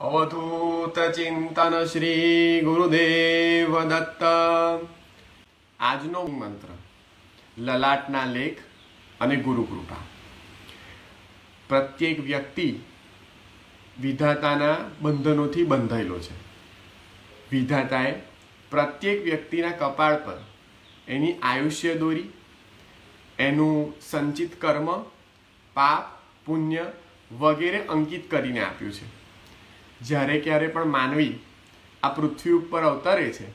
અવધૂત ચિંતન શ્રી ગુરુદેવ દત્ત આજનો મંત્ર લલાટના લેખ અને ગુરુકૃપા પ્રત્યેક વ્યક્તિ વિધાતાના બંધનોથી બંધાયેલો છે વિધાતાએ પ્રત્યેક વ્યક્તિના કપાળ પર એની આયુષ્ય દોરી એનું સંચિત કર્મ પાપ પુણ્ય વગેરે અંકિત કરીને આપ્યું છે જ્યારે ક્યારે પણ માનવી આ પૃથ્વી ઉપર અવતરે છે,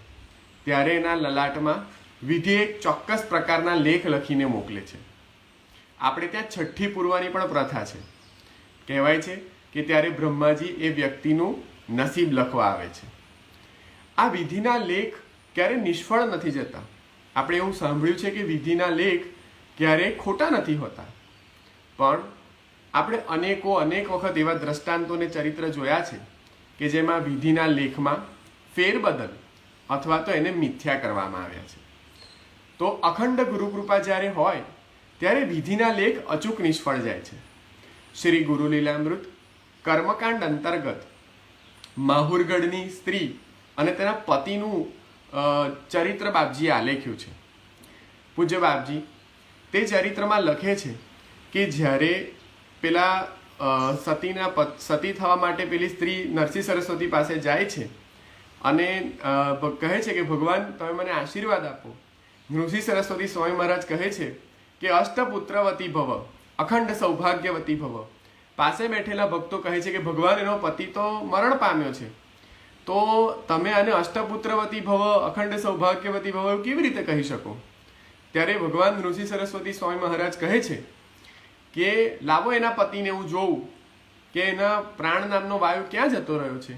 ત્યારે એના લલાટમાં વિધિ ચોક્કસ પ્રકારના લેખ લખીને મોકલે છે. આપણે ત્યાં છઠ્ઠી પૂર્વની પણ પ્રથા છે. કહેવાય છે કે ત્યારે બ્રહ્માજી એ વ્યક્તિનું નસીબ લખવા આવે છે. આ વિધિના લેખ ક્યારે નિષ્ફળ નથી જતા. આપણે એવું સાંભળ્યું છે કે વિધિના લેખ ક્યારેય ખોટા નથી હોતા. પણ આપણે અનેકો અનેક વખત એવા દ્રષ્ટાંતોને ચરિત્ર જોયા છે કે જેમાં વિધિના લેખમાં ફેરબદલ અથવા તો એને મિથ્યા કરવામાં આવ્યા છે. તો અખંડ ગુરુકૃપા જ્યારે હોય, ત્યારે વિધિના લેખ અચૂક નિષ્ફળ જાય છે. શ્રી ગુરુલીલામૃત કર્મકાંડ અંતર્ગત માહુરગઢની સ્ત્રી અને તેના પતિનું ચરિત્ર બાપજીએ આલેખ્યું છે. પૂજ્ય બાપજી, તે ચરિત્રમાં લખે છે કે જ્યારે પેલા સતીના સતી થવા માટે પેલી સ્ત્રી નરસિંહ સરસ્વતી પાસે જાય છે અને કહે છે કે, ભગવાન, તમે મને આશીર્વાદ આપો. નૃસિંહ સરસ્વતી સ્વામી મહારાજ કહે છે કે, અષ્ટપુત્રવતી ભવ, અખંડ સૌભાગ્યવતી ભવ. પાસે બેઠેલા ભક્તો કહે છે કે, ભગવાન, એનો પતિ તો મરણ પામ્યો છે. તો તમે આને અષ્ટપુત્રવતી ભવ, અખંડ સૌભાગ્યવતી ભવ કેવી રીતે કહી શકો? ત્યારે ભગવાન ઋષિ સરસ્વતી સ્વામી મહારાજ કહે છે કે લાવો એના પતિને હું જોઉં કે એના પ્રાણ નામનો વાયુ ક્યાં જતો રહ્યો છે?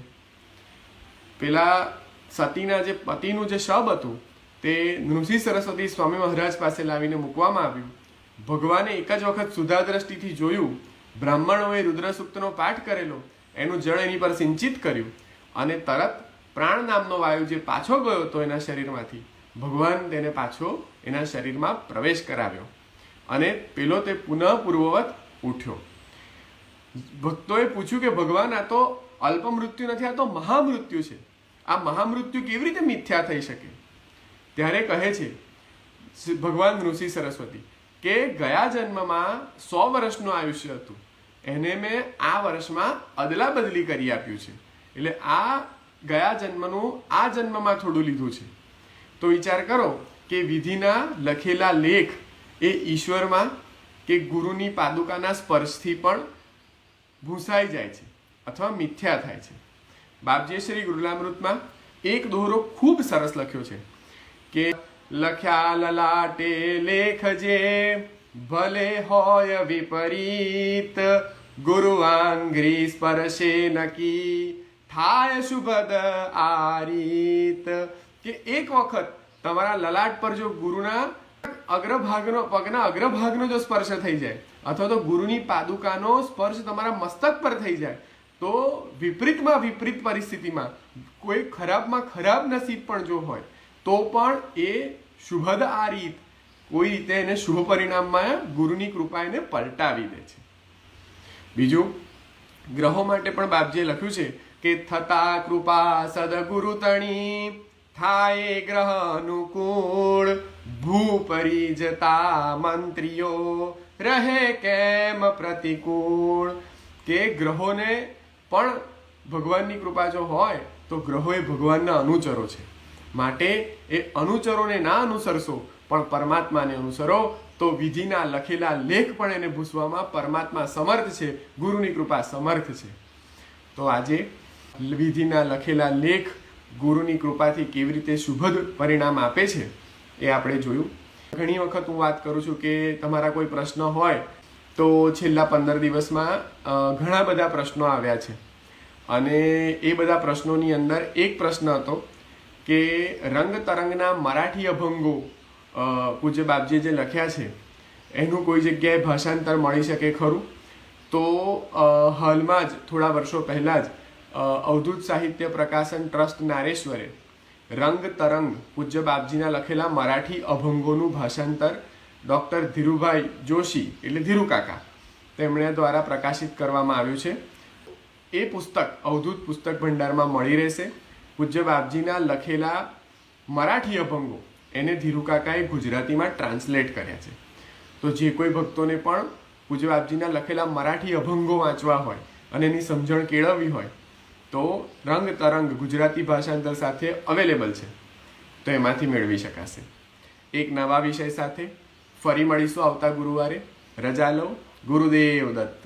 પેલા સતીના જે પતિનું જે શબ હતું, તે નૃસિંહ સરસ્વતી સ્વામી મહારાજ પાસે લાવીને મૂકવામાં આવ્યું. ભગવાને એક જ વખત સુધા દ્રષ્ટિથી જોયું, બ્રાહ્મણોએ રુદ્ર સૂક્તનો પાઠ કરેલો, એનું જળ એની પર સિંચિત કર્યું અને તરત પ્રાણ નામનો વાયુ જે પાછો ગયો હતો એના શરીરમાંથી, ભગવાન તેને પાછો એના શરીરમાં પ્રવેશ કરાવ્યો. અને પેલો તે પુનઃ પૂર્વવત ઉઠ્યો. ભક્તોએ પૂછ્યું કે, ભગવાન, આ તો અલ્પ મૃત્યુ નથી, આ તો મહામૃત્યુ છે. આ મહામૃત્યુ કેવી રીતે મિથ્યા થઈ શકે? ત્યારે કહે છે ભગવાન ઋષિ સરસ્વતી, કે ગયા જન્મમાં સો વર્ષનું આયુષ્ય હતું. એને મેં આ વર્ષમાં અદલા બદલી કરી આપ્યું છે. એટલે આ ગયા જન્મનું, આ જન્મમાં થોડું લીધું છે. તો વિચાર કરો કે વિધિના લખેલા લેખ એ ઈશ્વરમાં કે ગુરુની પાદુકાના સ્પર્શથી પણ ભૂંસાઈ જાય છે અથવા મિથ્યા થાય છે. બાપજીએ શ્રી ગુરુલામૃતમાં એક દોહરો ખૂબ સરસ લખ્યો છે કે, લખ્યા લલાટે લેખજે, ભલે હોય વિપરીત ગુરુવાંગ્રી સ્પર્શે નકી, થાય શુભદ આરીત. કે એક વખત તમારા લલાટ પર જો ગુરુના અગ્રભાગનો, પગના અગ્રભાગનો જો સ્પર્શ થઈ જાય, અથવા તો ગુરુની પાદુકાનો સ્પર્શ તમારા મસ્તક પર થઈ જાય, તો વિપરીતમાં વિપરીત પરિસ્થિતિમાં, કોઈ ખરાબમાં ખરાબ નસીબ પણ જો હોય, તો પણ એ શુભદ આ રીત કોઈ રીતે એને શુભ પરિણામમાં ગુરુની કૃપા એને પલટાવી દે છે. બીજું, ગ્રહો માટે પણ બાપજીએ લખ્યું છે કે, થતા કૃપા સદગુરુ તણી થાય ગ્રહ અનુકૂળ ભૂપરી જતા મંત્રીઓ, રહે કેમ પ્રતિકૂળ? કે ગ્રહોને પણ ભગવાનની કૃપા જો હોય, તો ગ્રહો એ ભગવાનના અનુચરો છે. માટે એ અનુચરોને ના અનુસરશો, પણ પરમાત્માને અનુસરો, તો વિધિના લખેલા લેખ પણ એને ભૂસવામાં પરમાત્મા સમર્થ છે, ગુરુની કૃપા સમર્થ છે. તો આજે વિધિના લખેલા લેખ ગુરુની કૃપાથી કેવી રીતે શુભદ પરિણામ આપે છે એ આપણે જોયું. ઘણી વખત હું વાત કરું છું કે તમારા કોઈ પ્રશ્ન હોય તો છેલ્લા પંદર દિવસમાં ઘણા બધા પ્રશ્નો આવ્યા છે. અને એ બધા પ્રશ્નોની અંદર એક પ્રશ્ન હતો કે રંગ તરંગના મરાઠી અભંગો પૂજ્ય બાપજીએ જે લખ્યા છે, એનું કોઈ જગ્યાએ ભાષાંતર મળી શકે ખરું? તો હાલમાં જ, થોડા વર્ષો પહેલાં જ અવધૂત સાહિત્ય પ્રકાશન ટ્રસ્ટ નારેશ્વરે રંગ તરંગ પૂજ્ય બાપજીના લખેલા મરાઠી અભંગોનું ભાષાંતર ડૉક્ટર ધીરુભાઈ જોશી એટલે ધીરુકાકા તેમણે દ્વારા પ્રકાશિત કરવામાં આવ્યું છે. એ પુસ્તક અવધૂત પુસ્તક ભંડારમાં મળી રહેશે. પૂજ્ય બાપજીના લખેલા મરાઠી અભંગો એને ધીરુકાકાએ ગુજરાતીમાં ટ્રાન્સલેટ કર્યા છે. તો જે કોઈ ભક્તોને પણ પૂજ્ય બાપજીના લખેલા મરાઠી અભંગો વાંચવા હોય અને એની સમજણ કેળવવી હોય તો રંગ તરંગ ગુજરાતી ભાષાંતર સાથે અવેલેબલ છે. તો એમાંથી મેળવી શકાશે. એક નવા વિષય સાથે ફરી મળીશું આવતા ગુરુવારે. રજા લો. ગુરુદેવ દત્ત.